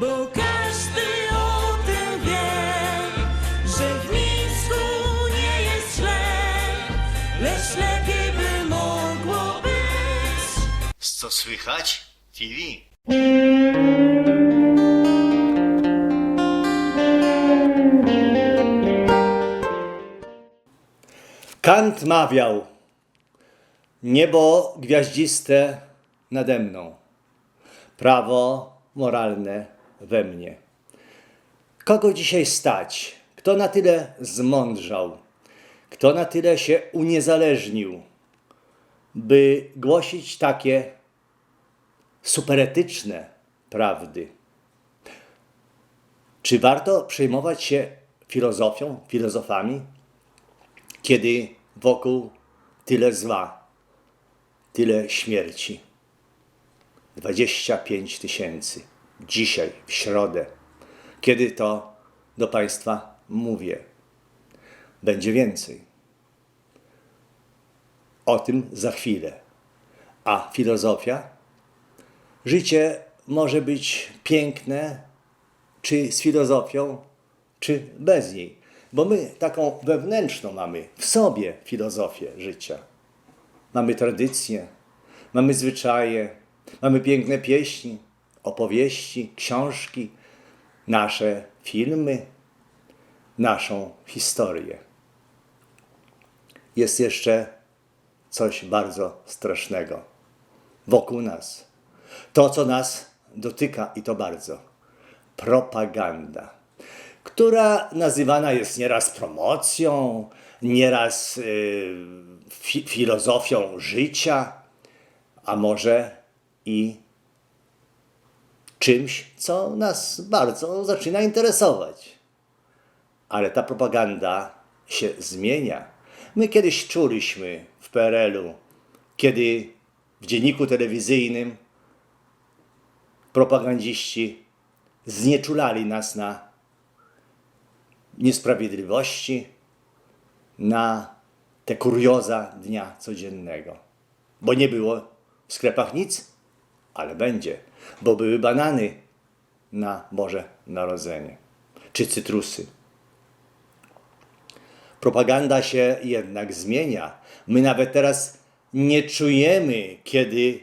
Bo każdy o tym wie, że w Mińsku nie jest źle, lecz lepiej by mogło być. Co słychać? TV. Kant mawiał: Niebo gwiaździste nade mną, prawo moralne we mnie. Kogo dzisiaj stać? Kto na tyle zmądrzał? Kto na tyle się uniezależnił, by głosić takie superetyczne prawdy? Czy warto przejmować się filozofią, filozofami? kiedy wokół tyle zła, tyle śmierci. 25 tysięcy. Dzisiaj, w środę, kiedy to do Państwa mówię. Będzie więcej. O tym za chwilę. A filozofia? Życie może być piękne, czy z filozofią, czy bez niej. Bo my taką wewnętrzną mamy w sobie filozofię życia. Mamy tradycje, mamy zwyczaje, mamy piękne pieśni, opowieści, książki, nasze filmy, naszą historię. Jest jeszcze coś bardzo strasznego wokół nas. To, co nas dotyka i to bardzo. Propaganda która nazywana jest nieraz promocją, nieraz y, fi filozofią życia, a może i czymś, co nas bardzo zaczyna interesować. Ale ta propaganda się zmienia. My kiedyś czuliśmy w PRL-u, kiedy w dzienniku telewizyjnym propagandziści znieczulali nas na niesprawiedliwości, na te kurioza dnia codziennego. Bo nie było w sklepach nic, ale będzie, bo były banany na Boże Narodzenie, czy cytrusy. Propaganda się jednak zmienia. My nawet teraz nie czujemy, kiedy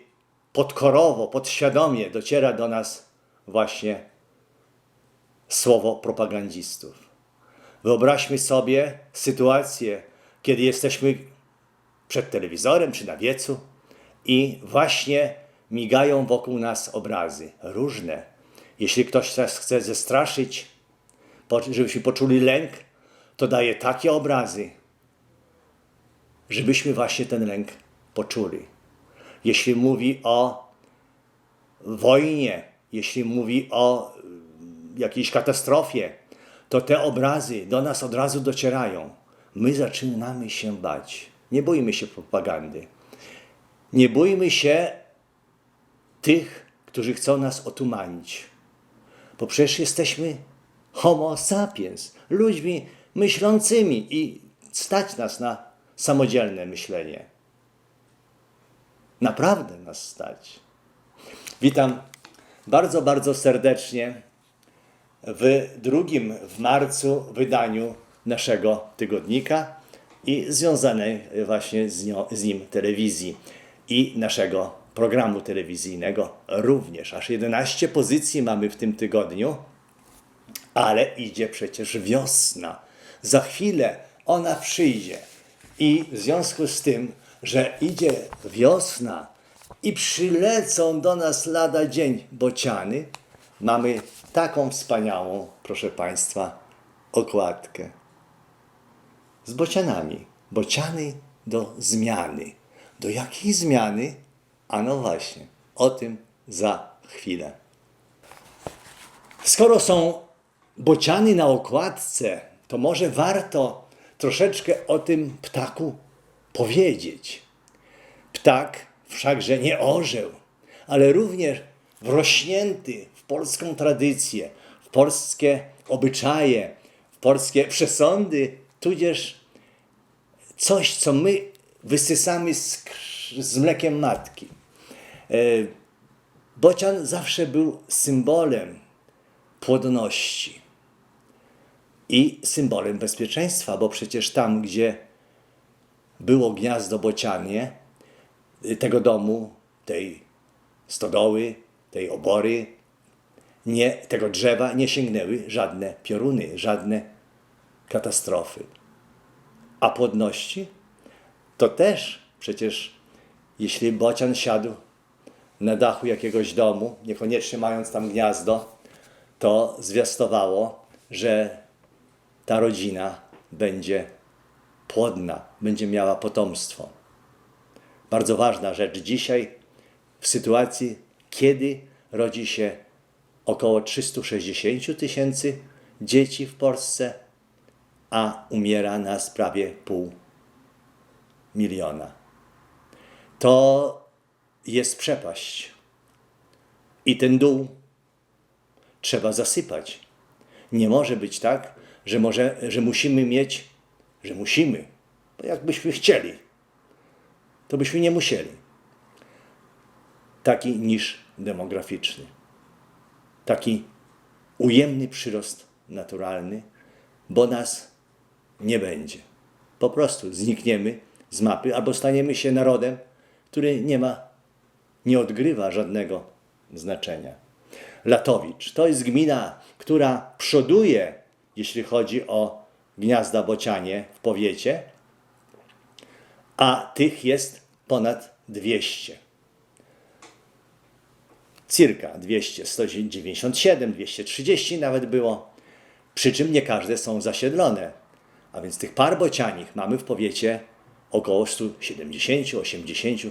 podkorowo, podświadomie dociera do nas właśnie słowo propagandzistów. Wyobraźmy sobie sytuację, kiedy jesteśmy przed telewizorem czy na wiecu i właśnie migają wokół nas obrazy różne. Jeśli ktoś nas chce zestraszyć, żebyśmy poczuli lęk, to daje takie obrazy, żebyśmy właśnie ten lęk poczuli. Jeśli mówi o wojnie, jeśli mówi o jakiejś katastrofie, to te obrazy do nas od razu docierają. My zaczynamy się bać. Nie bójmy się propagandy. Nie bójmy się tych, którzy chcą nas otumanić. Bo przecież jesteśmy homo sapiens, ludźmi myślącymi i stać nas na samodzielne myślenie. Naprawdę nas stać. Witam bardzo, bardzo serdecznie w drugim w marcu wydaniu naszego tygodnika i związanej właśnie z, nią, z nim telewizji i naszego programu telewizyjnego również. Aż 11 pozycji mamy w tym tygodniu, ale idzie przecież wiosna. Za chwilę ona przyjdzie. I w związku z tym, że idzie wiosna i przylecą do nas lada dzień bociany, mamy taką wspaniałą, proszę Państwa, okładkę z bocianami. Bociany do zmiany. Do jakiej zmiany? A no właśnie, o tym za chwilę. Skoro są bociany na okładce, to może warto troszeczkę o tym ptaku powiedzieć. Ptak wszakże nie orzeł, ale również wrośnięty w polską tradycję, w polskie obyczaje, w polskie przesądy, tudzież coś, co my wysysamy z, z mlekiem matki. E, bocian zawsze był symbolem płodności i symbolem bezpieczeństwa, bo przecież tam, gdzie było gniazdo bocianie, y, tego domu, tej stodoły, tej obory, nie, tego drzewa nie sięgnęły żadne pioruny, żadne katastrofy. A płodności to też przecież, jeśli bocian siadł na dachu jakiegoś domu, niekoniecznie mając tam gniazdo, to zwiastowało, że ta rodzina będzie płodna, będzie miała potomstwo. Bardzo ważna rzecz dzisiaj w sytuacji, kiedy rodzi się około 360 tysięcy dzieci w Polsce, a umiera nas prawie pół miliona. To jest przepaść. I ten dół trzeba zasypać. Nie może być tak, że, może, że musimy mieć, że musimy, bo jakbyśmy chcieli, to byśmy nie musieli. Taki niż demograficzny. Taki ujemny przyrost naturalny, bo nas nie będzie. Po prostu znikniemy z mapy albo staniemy się narodem, który nie ma, nie odgrywa żadnego znaczenia. Latowicz to jest gmina, która przoduje, jeśli chodzi o gniazda bocianie w powiecie, a tych jest ponad 200. Cirka 200, 197, 230 nawet było. Przy czym nie każde są zasiedlone. A więc tych par bocianich mamy w powiecie około 170, 80,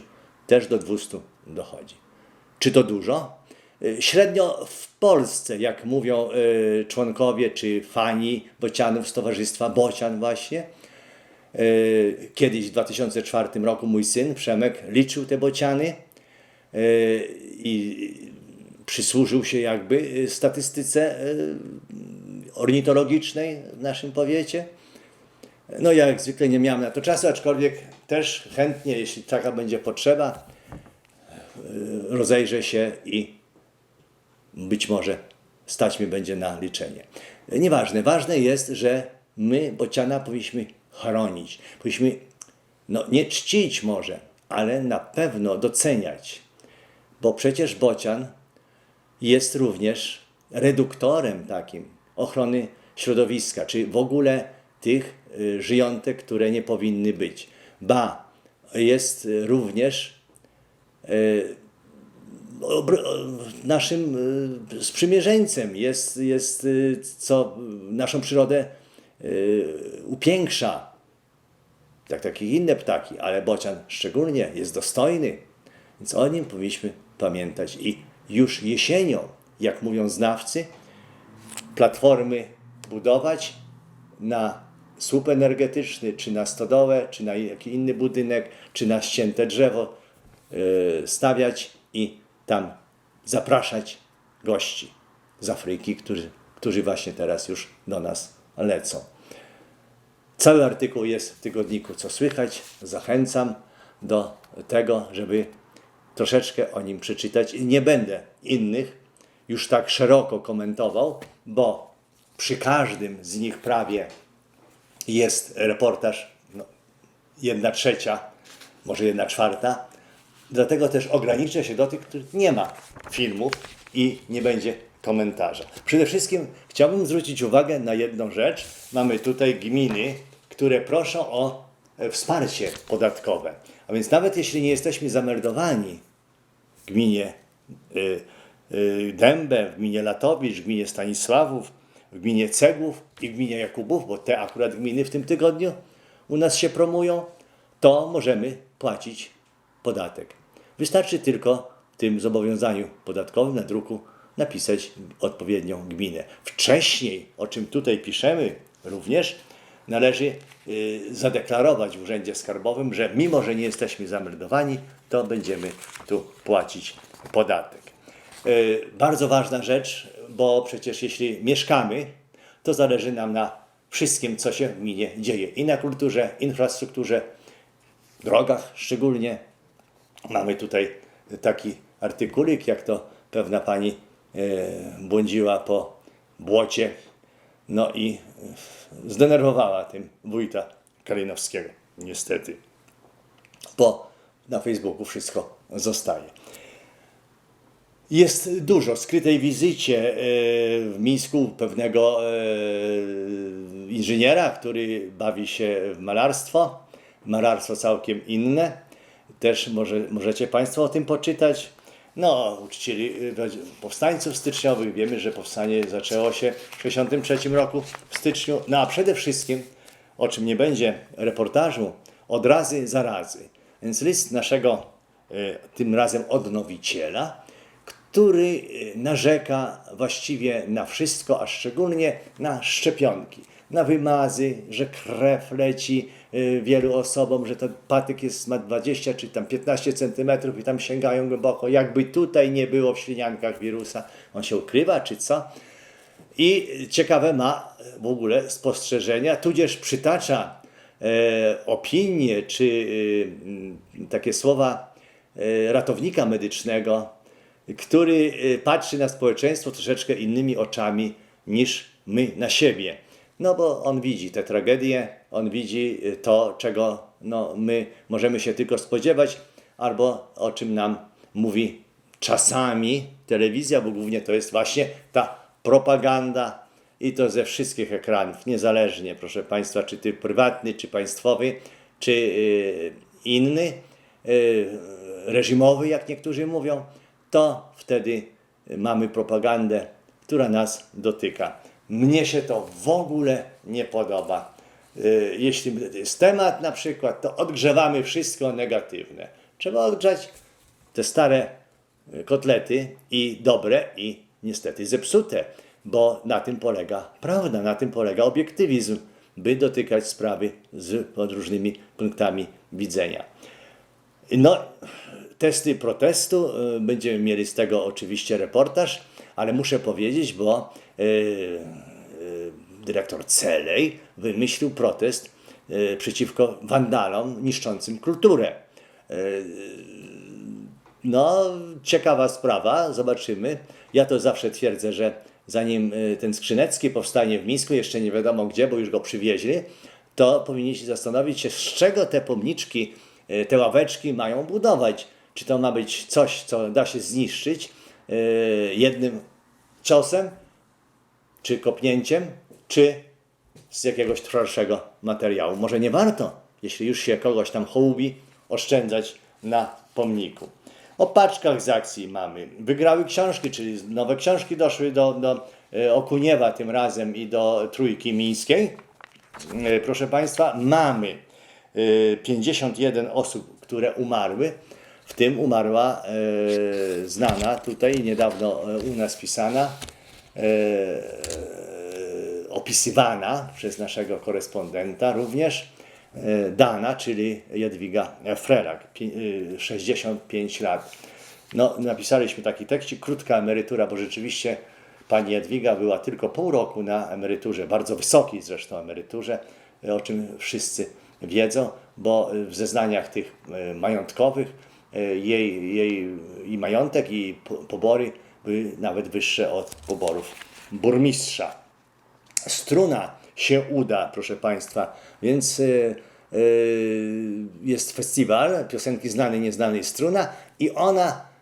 też do 200 dochodzi. Czy to dużo? Y, Średnio w Polsce, jak mówią y, członkowie czy fani bocianów z Towarzystwa Bocian właśnie, y, kiedyś w 2004 roku mój syn Przemek liczył te bociany i przysłużył się jakby statystyce ornitologicznej w naszym powiecie. No ja jak zwykle nie miałem na to czasu, aczkolwiek też chętnie, jeśli taka będzie potrzeba, y, rozejrzę się i być może stać mi będzie na liczenie. Nieważne. Ważne jest, że my bociana powinniśmy chronić. Powinniśmy no, nie czcić może, ale na pewno doceniać. Bo przecież bocian jest również reduktorem takim ochrony środowiska, czy w ogóle tych y, żyjątek, które nie powinny być. Ba, jest również obr- naszym y, sprzymierzeńcem, jest, jest y, co naszą przyrodę upiększa. Tak takie inne ptaki, ale bocian szczególnie jest dostojny, więc o nim powinniśmy pamiętać. I już jesienią, jak mówią znawcy, platformy budować na słup energetyczny, czy na stodołę, czy na jakiś inny budynek, czy na ścięte drzewo yy, stawiać i tam zapraszać gości z Afryki, którzy, którzy właśnie teraz już do nas lecą. Cały artykuł jest w tygodniku Co Słychać. Zachęcam do tego, żeby troszeczkę o nim przeczytać. Nie będę innych już tak szeroko komentował, bo przy każdym z nich prawie jest reportaż, no, jedna trzecia, może jedna czwarta. Dlatego też ograniczę się do tych, których nie ma filmów i nie będzie komentarza. Przede wszystkim chciałbym zwrócić uwagę na jedną rzecz. Mamy tutaj gminy, które proszą o e, wsparcie podatkowe. A więc nawet jeśli nie jesteśmy zameldowani w gminie y, y, Dębę, w gminie Latowicz, w gminie Stanisławów, w gminie Cegłów i w gminie Jakubów, bo te akurat gminy w tym tygodniu u nas się promują, to możemy płacić podatek. Wystarczy tylko w tym zobowiązaniu podatkowym na druku napisać odpowiednią gminę. Wcześniej, o czym tutaj piszemy również, należy y, zadeklarować w Urzędzie Skarbowym, że mimo, że nie jesteśmy zameldowani, to będziemy tu płacić podatek. Y, Bardzo ważna rzecz, bo przecież jeśli mieszkamy, to zależy nam na wszystkim, co się w gminie dzieje. I na kulturze, infrastrukturze, drogach szczególnie. Mamy tutaj taki artykulik, jak to pewna pani e, błądziła po błocie. No i zdenerwowała tym wójta Kalinowskiego, niestety. Bo na Facebooku wszystko zostaje. Jest dużo skrytej wizycie e, w Mińsku pewnego e, inżyniera, który bawi się w malarstwo. Malarstwo całkiem inne. Też może, możecie Państwo o tym poczytać. No, uczcili e, powstańców styczniowych. Wiemy, że powstanie zaczęło się w 1963 roku w styczniu. No a przede wszystkim, o czym nie będzie reportażu, od razy za razy. Więc list naszego, tym razem odnowiciela, który y, narzeka właściwie na wszystko, a szczególnie na szczepionki, na wymazy, że krew leci y, wielu osobom, że ten patyk jest, ma 20 czy tam 15 centymetrów i tam sięgają głęboko, jakby tutaj nie było w śliniankach wirusa. On się ukrywa, czy co? I ciekawe ma w ogóle spostrzeżenia, tudzież przytacza e, opinie czy e, takie słowa e, ratownika medycznego, który e, patrzy na społeczeństwo troszeczkę innymi oczami niż my na siebie. No bo on widzi te tragedie, on widzi e, to, czego no, my możemy się tylko spodziewać, albo o czym nam mówi czasami telewizja, bo głównie to jest właśnie ta propaganda i to ze wszystkich ekranów, niezależnie, proszę Państwa, czy ty prywatny, czy państwowy, czy y, inny, y, reżimowy, jak niektórzy mówią, to wtedy mamy propagandę, która nas dotyka. Mnie się to w ogóle nie podoba. Y, Jeśli jest temat na przykład, to odgrzewamy wszystko negatywne. Trzeba odgrzać te stare y, kotlety i dobre i niestety zepsute, bo na tym polega prawda, na tym polega obiektywizm, by dotykać sprawy z pod różnymi punktami widzenia. No, testy protestu, y, będziemy mieli z tego oczywiście reportaż, ale muszę powiedzieć, bo y, y, dyrektor Celej wymyślił protest przeciwko wandalom niszczącym kulturę. No, ciekawa sprawa, zobaczymy. Ja to zawsze twierdzę, że zanim ten Skrzynecki powstanie w Mińsku, jeszcze nie wiadomo gdzie, bo już go przywieźli, to powinniście zastanowić się, z czego te pomniczki, te ławeczki mają budować. Czy to ma być coś, co da się zniszczyć y, jednym ciosem, czy kopnięciem, czy z jakiegoś trwalszego materiału. Może nie warto, jeśli już się kogoś tam hołubi, oszczędzać na pomniku. O paczkach z akcji mamy. Wygrały książki, czyli nowe książki doszły do, do e, Okuniewa tym razem i do Trójki Mińskiej. E, Proszę Państwa, mamy e, 51 osób, które umarły. W tym umarła e, znana, tutaj niedawno e, u nas pisana, e, opisywana przez naszego korespondenta również e, dana, czyli Jadwiga y, 65 lat. No, napisaliśmy taki tekścik, krótka emerytura, bo rzeczywiście pani Jadwiga była tylko pół roku na emeryturze, bardzo wysokiej zresztą emeryturze, o czym wszyscy wiedzą, bo w zeznaniach tych e, majątkowych e, jej, jej i majątek, i po- pobory były nawet wyższe od poborów burmistrza struna się uda, proszę Państwa. Więc y, y, jest festiwal piosenki znanej, nieznanej struna i ona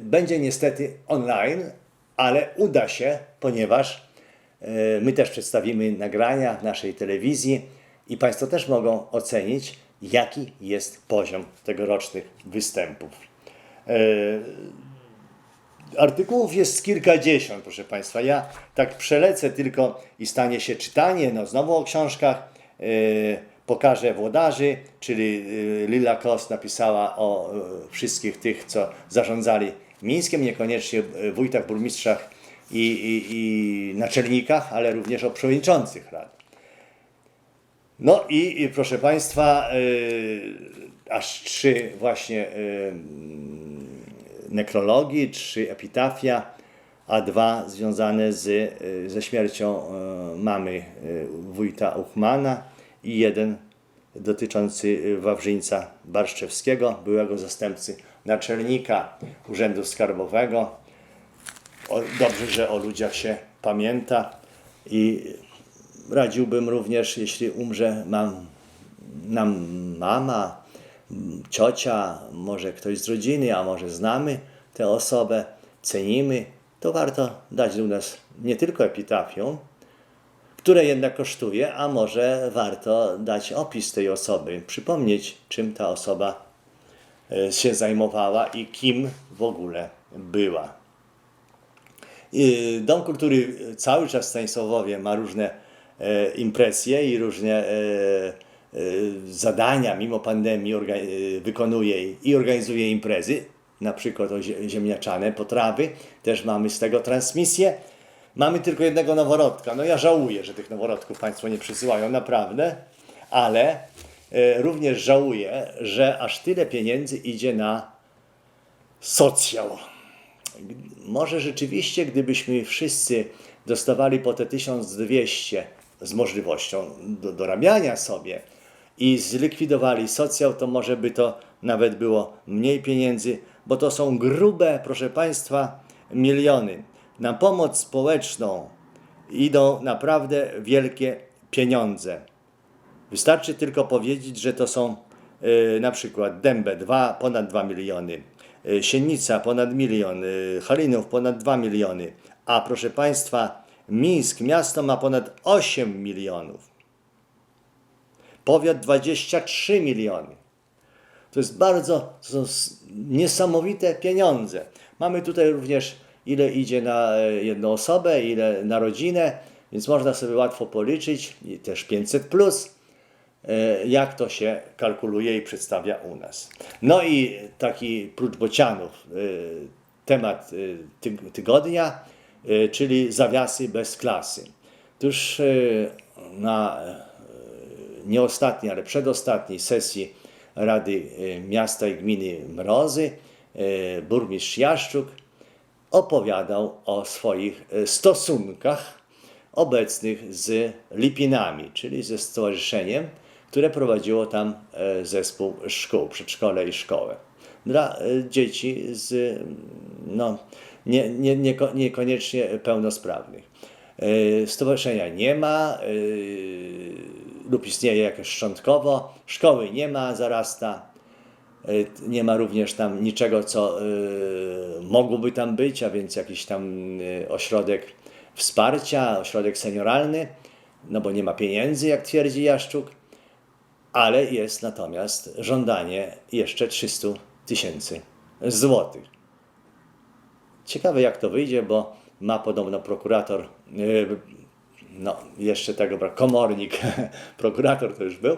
będzie niestety online, ale uda się, ponieważ my też przedstawimy nagrania w naszej telewizji i Państwo też mogą ocenić, jaki jest poziom tegorocznych występów. Artykułów jest kilkadziesiąt, proszę Państwa. Ja tak przelecę tylko i stanie się czytanie. No, znowu o książkach. Yy, pokażę włodarzy, czyli yy, Lila Kos napisała o wszystkich tych, co zarządzali Mińskiem, niekoniecznie wójtach, burmistrzach i, i, i naczelnikach, ale również o przewodniczących rad. No i, i proszę Państwa, yy, aż trzy właśnie yy, nekrologii, trzy epitafia, a dwa związane z, y, ze śmiercią y, mamy y, wójta Uchmana i jeden dotyczący y, Wawrzyńca Barszczewskiego, byłego zastępcy naczelnika Urzędu Skarbowego. O, dobrze, że o ludziach się pamięta i radziłbym również, jeśli umrze mam, nam mama, ciocia, może ktoś z rodziny, a może znamy tę osobę, cenimy, to warto dać u nas nie tylko epitafium, które jednak kosztuje, a może warto dać opis tej osoby, przypomnieć, czym ta osoba e, się zajmowała i kim w ogóle była. Dom Kultury cały czas w Stanisławowie ma różne e, impresje i różne e, e, zadania mimo pandemii e, wykonuje i organizuje imprezy, na przykład o zie- ziemniaczane potrawy, też mamy z tego transmisję. Mamy tylko jednego noworodka. No ja żałuję, że tych noworodków Państwo nie przysyłają, naprawdę, ale e, również żałuję, że aż tyle pieniędzy idzie na socjal. Może rzeczywiście, gdybyśmy wszyscy dostawali po te 1200 z możliwością do, dorabiania sobie i zlikwidowali socjal, to może by to nawet było mniej pieniędzy, bo to są grube, proszę Państwa, miliony. Na pomoc społeczną idą naprawdę wielkie pieniądze. Wystarczy tylko powiedzieć, że to są e, na przykład Dębę 2, ponad 2 miliony, e, Sienica ponad milion, e, Halinów ponad 2 miliony, a proszę Państwa, Mińsk, miasto ma ponad 8 milionów. Powiat 23 miliony. To jest bardzo, to są niesamowite pieniądze. Mamy tutaj również ile idzie na e, jedną osobę, ile na rodzinę, więc można sobie łatwo policzyć, i też 500 plus, e, jak to się kalkuluje i przedstawia u nas. No i taki prócz bocianów e, temat tyg- tygodnia, czyli zawiasy bez klasy. Tuż e, na nie ostatniej, ale przedostatniej sesji Rady e, Miasta i Gminy Mrozy e, burmistrz Jaszczuk opowiadał o swoich e, stosunkach obecnych z Lipinami, czyli ze stowarzyszeniem, które prowadziło tam e, zespół szkół, przedszkole i szkołę. Dla e, dzieci z no, nie, nie, nieko- niekoniecznie pełnosprawnych. E, Stowarzyszenia nie ma e, lub istnieje jakoś szczątkowo, szkoły nie ma, zarasta. E, Nie ma również tam niczego, co mogłoby tam być, a więc jakiś tam ośrodek wsparcia, ośrodek senioralny, no bo nie ma pieniędzy, jak twierdzi Jaszczuk, ale jest natomiast żądanie jeszcze 300 tysięcy złotych. Ciekawe jak to wyjdzie, bo ma podobno prokurator, yy, no jeszcze tego brak, komornik, prokurator to już był,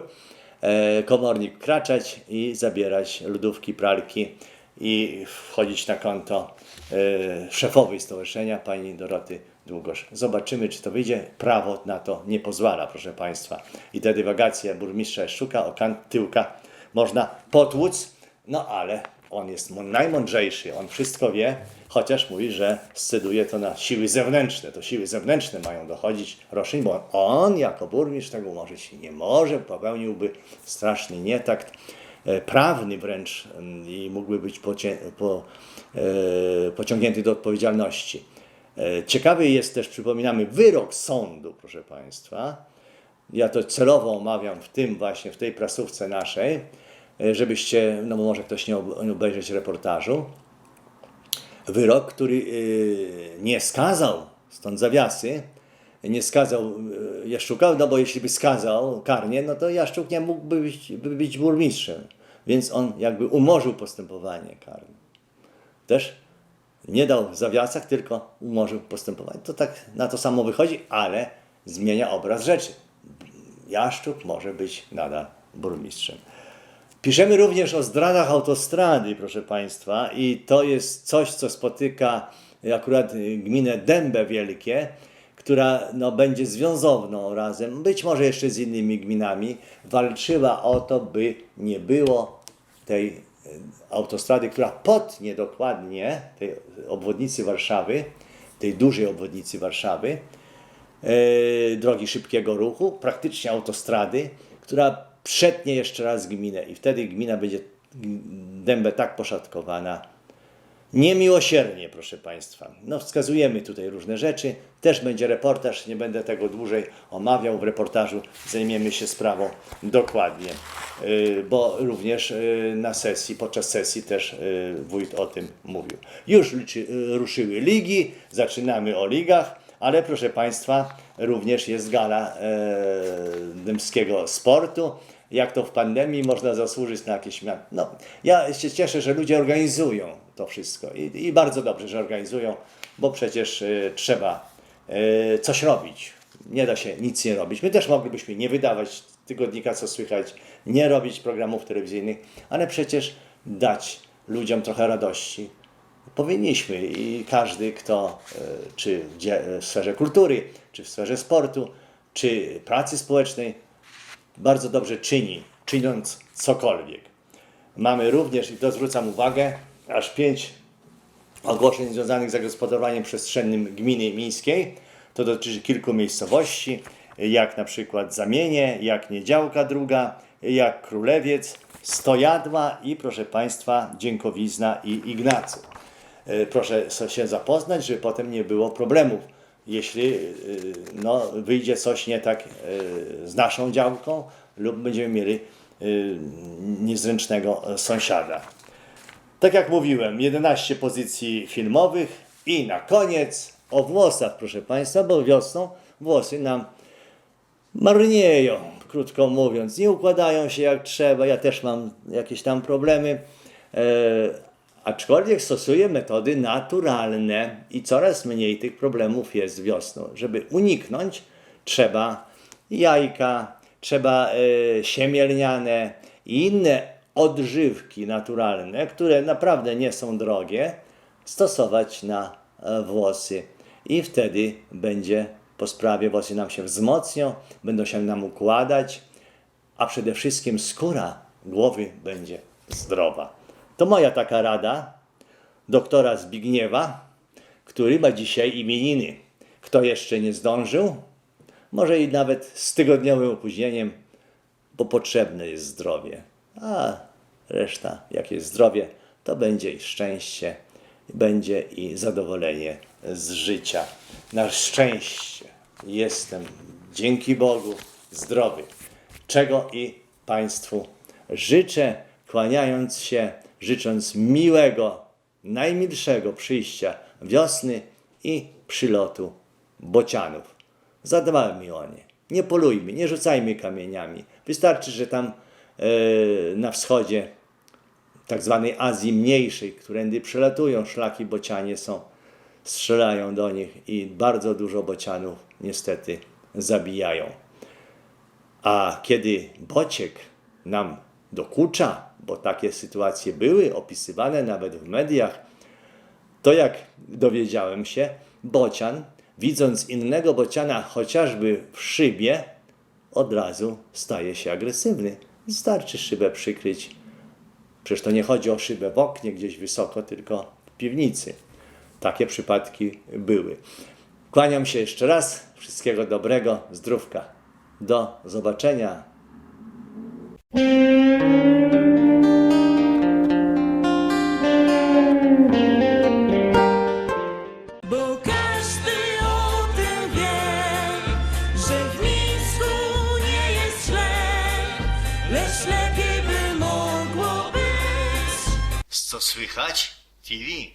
e, komornik kraczać i zabierać lodówki, pralki i wchodzić na konto e, szefowej stowarzyszenia, pani Doroty Długosz. Zobaczymy, czy to wyjdzie. Prawo na to nie pozwala, proszę Państwa. I te dywagacje burmistrza Szczuka o kant tyłka można potłuc, no ale on jest najmądrzejszy, on wszystko wie, chociaż mówi, że sceduje to na siły zewnętrzne. To siły zewnętrzne mają dochodzić roszczeń, bo on jako burmistrz tego się nie może, popełniłby straszny nietakt e, prawny wręcz mm, i mógłby być pocie, po, e, pociągnięty do odpowiedzialności. E, Ciekawy jest też, przypominamy, wyrok sądu, proszę Państwa. Ja to celowo omawiam w tym właśnie, w tej prasówce naszej, e, żebyście, no bo może ktoś nie obejrzeć reportażu. Wyrok, który y, nie skazał, stąd zawiasy, nie skazał y, Jaszczuka, no bo jeśli by skazał karnie, no to Jaszczuk nie mógłby być, by być burmistrzem. Więc on jakby umorzył postępowanie karne. Też nie dał w zawiasach, tylko umorzył postępowanie. To tak na to samo wychodzi, ale zmienia obraz rzeczy. Jaszczuk może być nadal burmistrzem. Piszemy również o zdradach autostrady, proszę Państwa, i to jest coś, co spotyka akurat gminę Dębę Wielkie, która no, będzie związowną razem, być może jeszcze z innymi gminami, walczyła o to, by nie było tej y, autostrady, która potnie dokładnie tej obwodnicy Warszawy, tej dużej obwodnicy Warszawy, e, drogi szybkiego ruchu, praktycznie autostrady, która przetnie jeszcze raz gminę i wtedy gmina będzie dębę tak poszatkowana, niemiłosiernie, proszę Państwa. No, wskazujemy tutaj różne rzeczy. Też będzie reportaż, nie będę tego dłużej omawiał. W reportażu zajmiemy się sprawą dokładnie, yy, bo również yy, na sesji, podczas sesji też yy, wójt o tym mówił. Już ruszyły ligi, zaczynamy o ligach, ale proszę Państwa, również jest gala yy, dębskiego sportu jak to w pandemii można zasłużyć na jakieś. No, ja się cieszę, że ludzie organizują to wszystko i, i bardzo dobrze, że organizują, bo przecież y, trzeba y, coś robić. Nie da się nic nie robić. My też moglibyśmy nie wydawać tygodnika, co słychać, nie robić programów telewizyjnych, ale przecież dać ludziom trochę radości. Powinniśmy i każdy, kto y, czy w dzie- w sferze kultury, czy w sferze sportu, czy pracy społecznej, bardzo dobrze czyni, czyniąc cokolwiek. Mamy również, i to zwracam uwagę, aż pięć ogłoszeń związanych z zagospodarowaniem przestrzennym gminy miejskiej. To dotyczy kilku miejscowości, jak na przykład Zamienie, jak Niedziałka Druga, jak Królewiec, Stojadła i proszę Państwa Dziękowizna i Ignacy. E, Proszę się zapoznać, żeby potem nie było problemów, jeśli e, no, wyjdzie coś nie tak e, z naszą działką lub będziemy mieli niezręcznego sąsiada. Tak jak mówiłem, 11 pozycji filmowych i na koniec o włosach, proszę Państwa, bo wiosną włosy nam marnieją, krótko mówiąc, nie układają się jak trzeba. Ja też mam jakieś tam problemy, aczkolwiek stosuję metody naturalne i coraz mniej tych problemów jest wiosną. Żeby uniknąć, trzeba jajka, trzeba e, siemię lniane i inne odżywki naturalne, które naprawdę nie są drogie, stosować na e, włosy. I wtedy będzie po sprawie włosy nam się wzmocnią, będą się nam układać, a przede wszystkim skóra głowy będzie zdrowa. To moja taka rada doktora Zbigniewa, który ma dzisiaj imieniny. Kto jeszcze nie zdążył, może i nawet z tygodniowym opóźnieniem, bo potrzebne jest zdrowie. A reszta, jak jest zdrowie, to będzie i szczęście, będzie i zadowolenie z życia. Na szczęście jestem, dzięki Bogu, zdrowy. Czego i Państwu życzę, kłaniając się, życząc miłego, najmilszego przyjścia wiosny i przylotu bocianów. Zadbajmy o nie. Nie polujmy, nie rzucajmy kamieniami. Wystarczy, że tam e, na wschodzie tak zwanej Azji Mniejszej, którędy przelatują szlaki bocianie są, strzelają do nich i bardzo dużo bocianów niestety zabijają. A kiedy bociek nam dokucza, bo takie sytuacje były opisywane nawet w mediach, to jak dowiedziałem się, bocian, widząc innego bociana chociażby w szybie, od razu staje się agresywny. Wystarczy szybę przykryć. Przecież to nie chodzi o szybę w oknie gdzieś wysoko, tylko w piwnicy. Takie przypadki były. Kłaniam się jeszcze raz. Wszystkiego dobrego, zdrówka. Do zobaczenia. Lepiej by